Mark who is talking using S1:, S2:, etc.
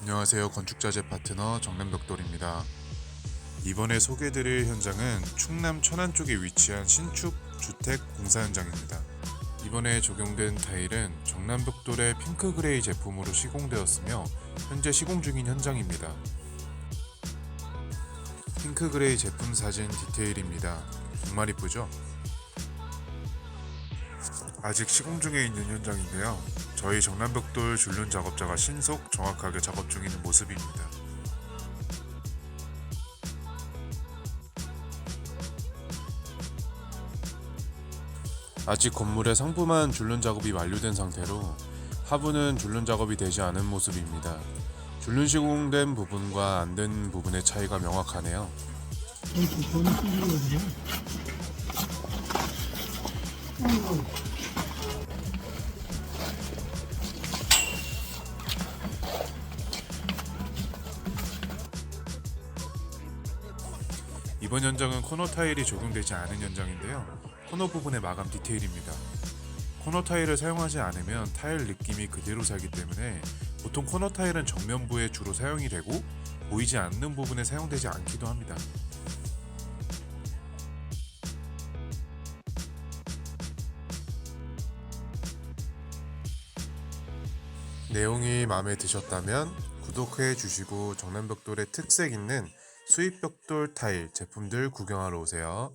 S1: 안녕하세요. 건축자재 파트너 정남벽돌입니다. 이번에 소개드릴 현장은 충남 천안 쪽에 위치한 신축 주택 공사 현장입니다. 이번에 적용된 타일은 정남벽돌의 핑크 그레이 제품으로 시공되었으며 현재 시공 중인 현장입니다. 핑크 그레이 제품 사진 디테일입니다. 정말 이쁘죠? 아직 시공 중에 있는 현장인데요. 저희 정남벽돌 줄눈 작업자가 신속 정확하게 작업 중인 모습입니다. 아직 건물의 상부만 줄눈 작업이 완료된 상태로 하부는 줄눈 작업이 되지 않은 모습입니다. 줄눈 시공된 부분과 안 된 부분의 차이가 명확하네요. 이번 현장은 코너 타일이 적용되지 않은 현장인데요. 코너 부분의 마감 디테일입니다. 코너 타일을 사용하지 않으면 타일 느낌이 그대로 살기 때문에 보통 코너 타일은 정면부에 주로 사용이 되고 보이지 않는 부분에 사용되지 않기도 합니다. 내용이 마음에 드셨다면 구독해 주시고 정남벽돌의 특색 있는 수입벽돌 타일 제품들 구경하러 오세요.